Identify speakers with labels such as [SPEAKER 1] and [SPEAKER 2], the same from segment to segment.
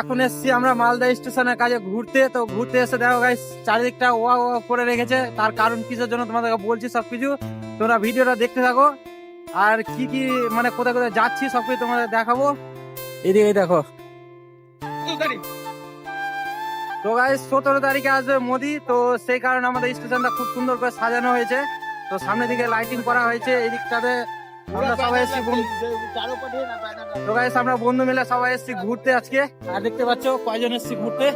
[SPEAKER 1] এখন এসছি আমরা মালদা স্টেশনের কাজে ঘুরতে। তো ঘুরতে এসে দেখো গাইস চারিদিকটা ওয়া ওয়া করে রেখেছে। তার কারণ কিসের জন্য তোমাদেরকে বলছি সবকিছু। তোমরা ভিডিওটা দেখতে থাকো। আর কি কি মানে কোথায় কোথায় যাচ্ছি সবকিছু তোমাদের দেখাবো। এদিকে দেখো। তো গাইস সতেরো তারিখে আসবে মোদি। তো সেই কারণে আমাদের স্টেশনটা খুব সুন্দর করে সাজানো হয়েছে। তো সামনের দিকে লাইটিং করা হয়েছে। এই দিকটাতে আমরা সবাই এসছি তো গাইস আমরা বন্ধু মিলে সবাই এসছি ঘুরতে আজকে। আর দেখতে পাচ্ছ কয়জন এসছি ঘুরতে?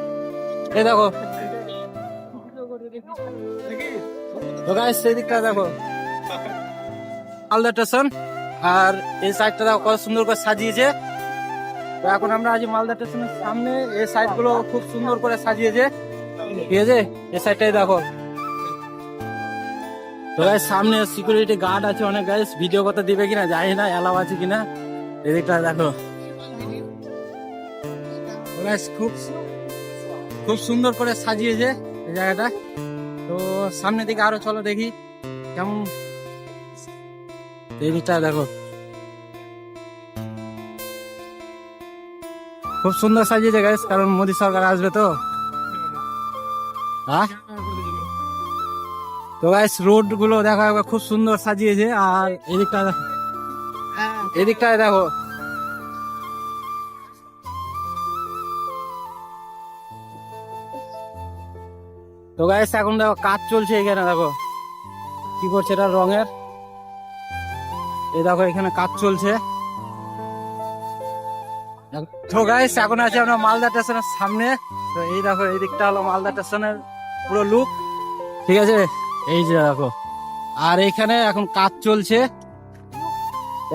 [SPEAKER 1] এই দেখো। তো গাইস সেই দিকটা দেখো। মালদা স্টেশন আর এই সাইডটা দেখো কত সুন্দর করে সাজিয়েছে। তো এখন আমরা আজ মালদা স্টেশনের সামনে। এই সাইডগুলো খুব সুন্দর করে সাজিয়েছে। ঠিক আছে? এই সাইডটাই দেখো। তো গাইস সামনে সিকিউরিটি গার্ড আছে অনেক গাইস ভিডিও করতে দিবে কিনা জানি না এলাও আছে কিনা। এদিকটা দেখো। guys, খুব খুব সুন্দর করে সাজিয়েছে এই জায়গাটা। তো সামনের দিকে আরও চলো দেখি কেমন। এদিকটা দেখো। খুব সুন্দর সাজিয়েছে গাইস কারণ মোদী সরকার আসবে তো। হ্যাঁ? তো গাইস রোডগুলো দেখো খুব সুন্দর সাজিয়েছে। আর এদিকটা এদিকটায় দেখো। তো গাইস এখন দেখো, কাজ চলছে এখানে, দেখো। কি করছে এটা রঙের? এই দেখো, এখানে কাজ চলছে। তো গাইস এখন আছে আমরা মালদা স্টেশনের সামনে। তো এই দেখো, এই দিকটা হলো মালদা স্টেশনের পুরো লুক ঠিক আছে? এই যে দেখো। আর এখানে এখন কাজ চলছে।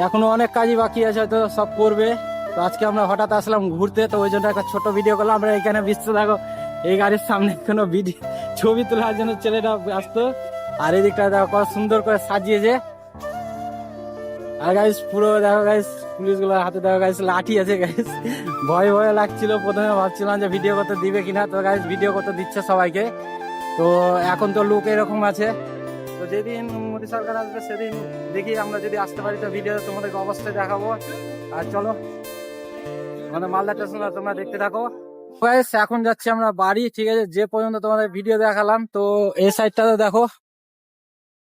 [SPEAKER 1] এখনও অনেক কাজই বাকি আছে, হয়তো সব করবে। তো আজকে আমরা হঠাৎ আসলাম ঘুরতে, তো ওই জন্য একটা ছোট ভিডিও করলাম। আমরা এখানে বিশ্ব দেখো, এই গাড়ির সামনে কোনো ভিডিও ছবি তোলার জন্য ছেলেটা ব্যস্ত। আর এই দিকটা দেখো, কত সুন্দর করে সাজিয়েছে। আর গাইস পুরো দেখো গাইস পুলিশগুলোর হাতে দেখো গাইস লাঠি আছে গাইস ভয় ভয় লাগছিল, প্রথমে ভাবছিলাম যে ভিডিও করতে দিবে কিনা। তো গাইস ভিডিও করতে দিচ্ছে সবাইকে। তো এখন তো লোক এরকম আছে। তো যেদিন মোদী সরকার আসবে, সেদিন দেখি আমরা যদি আসতে পারি তো ভিডিও তোমাদেরকে অবশ্যই দেখাবো। আর চলো, আমাদের মালদা স্টেশন তোমরা দেখতে থাকো। এখন যাচ্ছি আমরা বাড়ি, ঠিক আছে? যে পর্যন্ত তোমাদের ভিডিও দেখালাম, তো এই সাইডটাতে দেখো।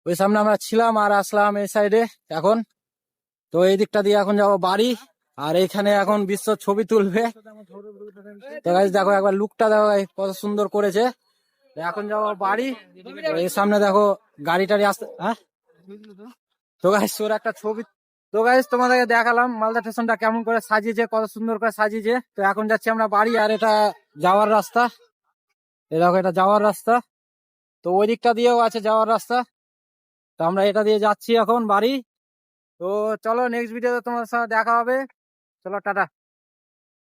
[SPEAKER 1] ওই সামনে আমরা ছিলাম আর আসলাম এই সাইডে এখন। তো এই দিকটা দিয়ে এখন যাব বাড়ি, আর এখানে এখন বিশ্ব ছবি তুলবে। তো দেখো একবার লুকটা দেখো কত সুন্দর করেছে। এখন যাব বাড়ি এর সামনে দেখো গাড়ি টাড়ি আসতে হ্যাঁ? তো গাইজ তোর একটা ছবি তো গাইজ তোমাদেরকে দেখালাম মালদা স্টেশনটা কেমন করে সাজিয়েছে কত সুন্দর করে সাজিয়েছে। তো এখন যাচ্ছি আমরা বাড়ি আর এটা যাওয়ার রাস্তা। এ দেখো এটা যাওয়ার রাস্তা। তো ওই দিকটা দিয়েও আছে যাওয়ার রাস্তা। তো আমরা এটা দিয়ে যাচ্ছি এখন বাড়ি। তো চলো নেক্সট ভিডিওতে তোমার সাথে দেখা হবে। চলো টাটা।